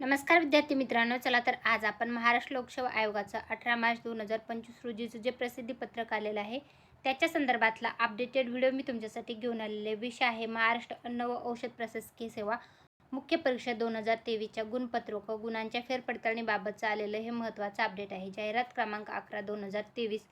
नमस्कार विद्यार्थी मित्रांनो चला तर आज आपण महाराष्ट्र लोकसेवा आयोगाचं अठरा मार्च दोन हजार पंचवीस रोजीचं जे प्रसिद्धी पत्रक आलेलं आहे त्याच्या संदर्भातला अपडेटेड व्हिडिओ मी तुमच्यासाठी घेऊन आलेले विषय आहे महाराष्ट्र अन्न व औषध प्रशासकीय सेवा मुख्य परीक्षा दोन हजार तेवीसच्या गुणपत्रक व गुणांच्या फेरपडताळणीबाबतचं आलेलं हे महत्त्वाचं अपडेट आहे. जाहिरात क्रमांक अकरा दोन हजार तेवीस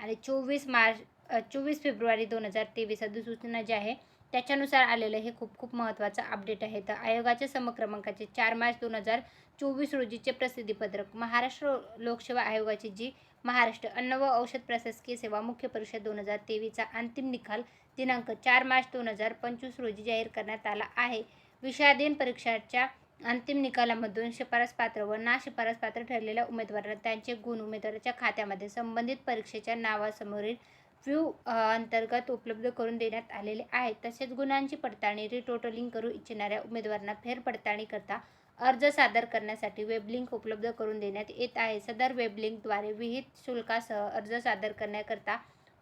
आणि चोवीस मार्च चोवीस फेब्रुवारी दोन हजार तेवीस अधिसूचना जी आहे त्याच्यानुसार आलेलं हे खूप खूप महत्त्वाचं अपडेट आहे. तर आयोगाच्या समक्रमांकाचे चार मार्च दोन हजार चोवीस रोजीचे प्रसिद्धीपत्रक महाराष्ट्र लोकसेवा आयोगाची जी महाराष्ट्र अन्न व औषध प्रशासकीय सेवा मुख्य परीक्षा दोन हजार तेवीसचा अंतिम निकाल दिनांक चार मार्च दोन हजार पंचवीस रोजी जाहीर करण्यात आला आहे. विषयाधीन परीक्षाच्या अंतिम निकालामधून शिफारस पात्र व ना शिफारस पात्र ठरलेल्या उमेदवारांना त्यांचे गुण उमेदवाराच्या खात्यामध्ये संबंधित परीक्षेच्या नावासमोरील व्यू अंतर्गत उपलब्ध करून देण्यात आलेले आहेत. तसेच गुणांची पडताळणी रिटोटलिंग करू इच्छिणाऱ्या उमेदवारांना फेरपडताळणी करता अर्ज सादर करण्यासाठी वेबलिंक उपलब्ध करून देण्यात येत आहे. सदर वेबलिंकद्वारे विहित शुल्कासह अर्ज सादर करण्याकरता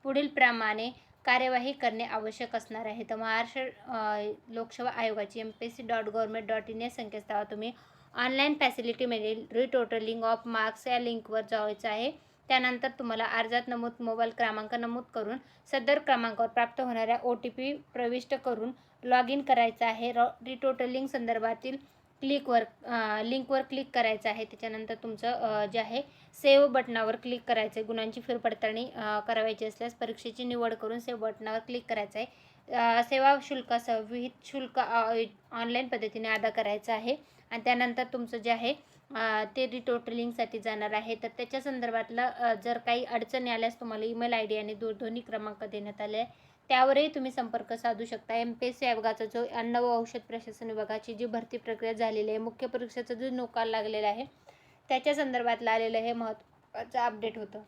पुढील प्रमाणे कार्यवाही करणे आवश्यक असणार आहे. तर महाराष्ट्र लोकसेवा आयोगाची M P C dot government dot in या संकेतस्थळावर तुम्ही ऑनलाईन फॅसिलिटी मिळेल रिटोटलिंग ऑफ मार्क्स या लिंकवर जायचं आहे. त्यानंतर तुम्हाला अर्जात नमूद मोबाईल क्रमांक नमूद करून सदर क्रमांकावर प्राप्त होणाऱ्या ओ टी पी प्रविष्ट करून लॉग इन करायचं आहे. रॉ रिटोटलिंग संदर्भातील क्लिकवर लिंकवर क्लिक करायचं आहे. त्याच्यानंतर तुमचं जे आहे सेव्ह बटनावर क्लिक करायचं आहे गुणांची फेरपडताळणी करावायची असल्यास परीक्षेची निवड करून सेव्ह बटनावर क्लिक करायचं आहे सेवा शुल्कासह विहित शुल्क ऑनलाईन पद्धतीने अदा करायचं आहे. आणि त्यानंतर तुमचं जे आहे ते रिटोटलिंगसाठी जाणार आहे. तर त्याच्या संदर्भातलं जर काही अडचणी आल्यास तुम्हाला ईमेल आय डी आणि दूरध्वनी क्रमांक देण्यात आले आहे. त्यावरही तुम्ही संपर्क साधू शकता. एम पी एस सी विभागाचा जो अन्न व औषध प्रशासन विभागाची जी भरती प्रक्रिया झालेली आहे मुख्य परीक्षेचा जो निकाल लागलेला आहे त्याच्या संदर्भातला आलेलं हे महत्त्वाचं अपडेट होतं.